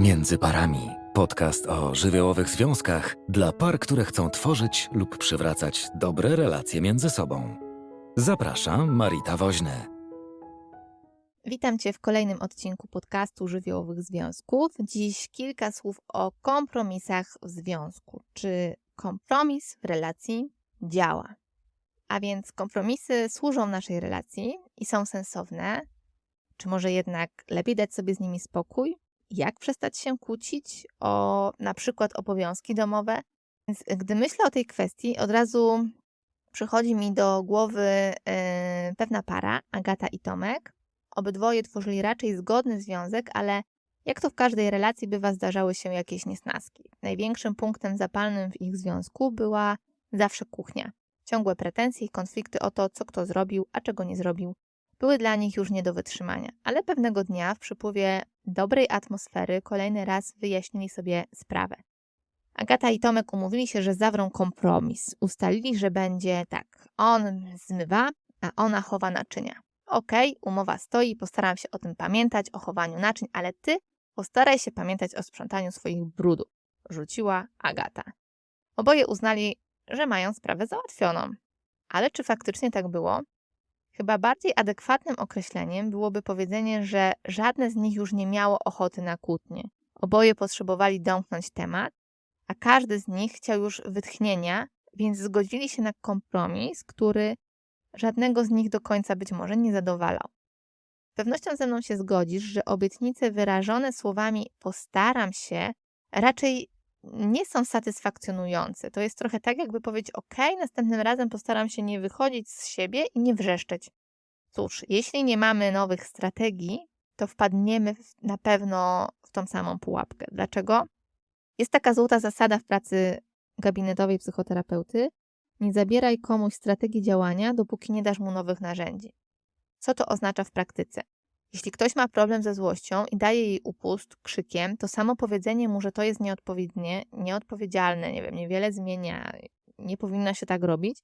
Między parami. Podcast o żywiołowych związkach dla par, które chcą tworzyć lub przywracać dobre relacje między sobą. Zapraszam Marita Woźny. Witam Cię w kolejnym odcinku podcastu Żywiołowych Związków. Dziś kilka słów o kompromisach w związku. Czy kompromis w relacji działa? A więc kompromisy służą naszej relacji i są sensowne. Czy może jednak lepiej dać sobie z nimi spokój? Jak przestać się kłócić o na przykład obowiązki domowe? Więc gdy myślę o tej kwestii, od razu przychodzi mi do głowy yy, pewna para, Agata i Tomek. Obydwoje tworzyli raczej zgodny związek, ale jak to w każdej relacji bywa, zdarzały się jakieś niesnaski. Największym punktem zapalnym w ich związku była zawsze kuchnia. Ciągłe pretensje i konflikty o to, co kto zrobił, a czego nie zrobił, były dla nich już nie do wytrzymania. Ale pewnego dnia, w przypływie dobrej atmosfery, kolejny raz wyjaśnili sobie sprawę. Agata i Tomek umówili się, że zawrą kompromis. Ustalili, że będzie tak: on zmywa, a ona chowa naczynia. Okej, okay, umowa stoi, postaram się o tym pamiętać, o chowaniu naczyń, ale ty postaraj się pamiętać o sprzątaniu swoich brudów, rzuciła Agata. Oboje uznali, że mają sprawę załatwioną. Ale czy faktycznie tak było? Chyba bardziej adekwatnym określeniem byłoby powiedzenie, że żadne z nich już nie miało ochoty na kłótnie. Oboje potrzebowali domknąć temat, a każdy z nich chciał już wytchnienia, więc zgodzili się na kompromis, który żadnego z nich do końca być może nie zadowalał. Z pewnością ze mną się zgodzisz, że obietnice wyrażone słowami postaram się raczej nie są satysfakcjonujące. To jest trochę tak, jakby powiedzieć: OK, następnym razem postaram się nie wychodzić z siebie i nie wrzeszczeć. Cóż, jeśli nie mamy nowych strategii, to wpadniemy na pewno w tą samą pułapkę. Dlaczego? Jest taka złota zasada w pracy gabinetowej psychoterapeuty: nie zabieraj komuś strategii działania, dopóki nie dasz mu nowych narzędzi. Co to oznacza w praktyce? Jeśli ktoś ma problem ze złością i daje jej upust krzykiem, to samo powiedzenie mu, że to jest nieodpowiednie, nieodpowiedzialne, nie wiem, niewiele zmienia, nie powinno się tak robić,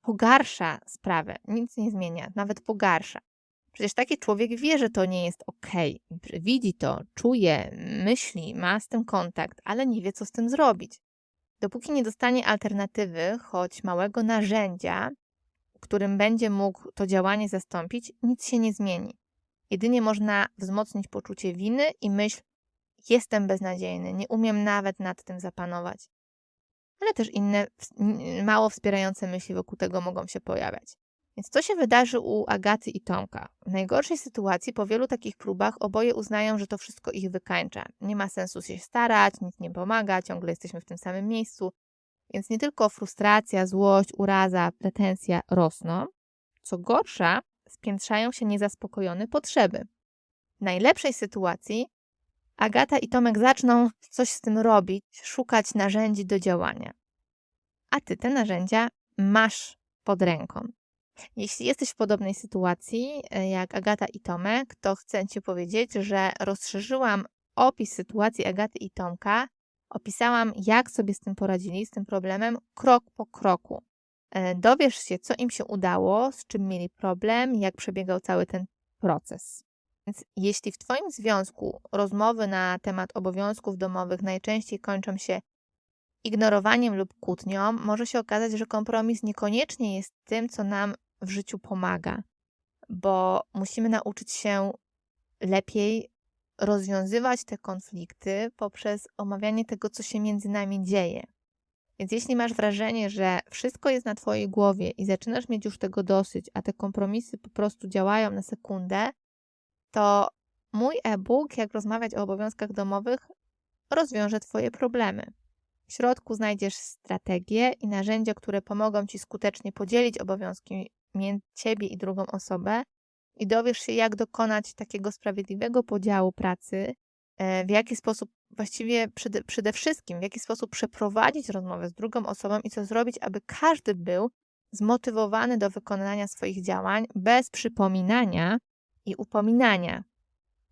pogarsza sprawę, nic nie zmienia, nawet pogarsza. Przecież taki człowiek wie, że to nie jest ok, widzi to, czuje, myśli, ma z tym kontakt, ale nie wie, co z tym zrobić. Dopóki nie dostanie alternatywy, choć małego narzędzia, którym będzie mógł to działanie zastąpić, nic się nie zmieni. Jedynie można wzmocnić poczucie winy i myśl: jestem beznadziejny, nie umiem nawet nad tym zapanować. Ale też inne mało wspierające myśli wokół tego mogą się pojawiać. Więc co się wydarzy u Agaty i Tomka? W najgorszej sytuacji, po wielu takich próbach, oboje uznają, że to wszystko ich wykańcza. Nie ma sensu się starać, nic nie pomaga, ciągle jesteśmy w tym samym miejscu. Więc nie tylko frustracja, złość, uraza, pretensja rosną. Co gorsza, spiętrzają się niezaspokojone potrzeby. W najlepszej sytuacji Agata i Tomek zaczną coś z tym robić, szukać narzędzi do działania. A ty te narzędzia masz pod ręką. Jeśli jesteś w podobnej sytuacji e, jak Agata i Tomek, to chcę Ci powiedzieć, że rozszerzyłam opis sytuacji Agaty i Tomka. Opisałam, jak sobie z tym poradzili, z tym problemem, krok po kroku. E, dowiesz się, co im się udało, z czym mieli problem, jak przebiegał cały ten proces. Więc jeśli w Twoim związku rozmowy na temat obowiązków domowych najczęściej kończą się ignorowaniem lub kłótnią, może się okazać, że kompromis niekoniecznie jest tym, co nam w życiu pomaga, bo musimy nauczyć się lepiej rozwiązywać te konflikty poprzez omawianie tego, co się między nami dzieje. Więc jeśli masz wrażenie, że wszystko jest na Twojej głowie i zaczynasz mieć już tego dosyć, a te kompromisy po prostu działają na sekundę, to mój e-book, jak rozmawiać o obowiązkach domowych, rozwiąże Twoje problemy. W środku znajdziesz strategie i narzędzia, które pomogą Ci skutecznie podzielić obowiązki między Ciebie i drugą osobę i dowiesz się, jak dokonać takiego sprawiedliwego podziału pracy, e, w jaki sposób właściwie przede, przede wszystkim, w jaki sposób przeprowadzić rozmowę z drugą osobą i co zrobić, aby każdy był zmotywowany do wykonania swoich działań bez przypominania i upominania.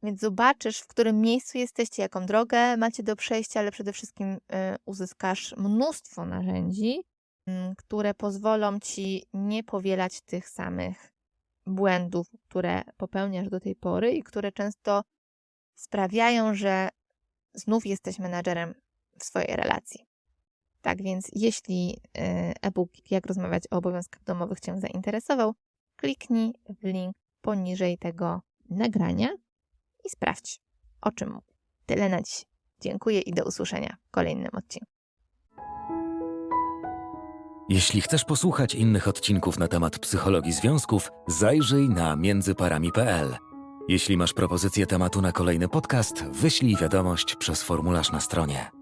Więc zobaczysz, w którym miejscu jesteście, jaką drogę macie do przejścia, ale przede wszystkim y, uzyskasz mnóstwo narzędzi, y, które pozwolą ci nie powielać tych samych błędów, które popełniasz do tej pory i które często sprawiają, że znów jesteś menadżerem w swojej relacji. Tak więc, jeśli y, e-book Jak rozmawiać o obowiązkach domowych Cię zainteresował, kliknij w link poniżej tego nagrania i sprawdź, o czym mówi. Tyle na dziś. Dziękuję i do usłyszenia w kolejnym odcinku. Jeśli chcesz posłuchać innych odcinków na temat psychologii związków, zajrzyj na międzyparami.pl. Jeśli masz propozycję tematu na kolejny podcast, wyślij wiadomość przez formularz na stronie.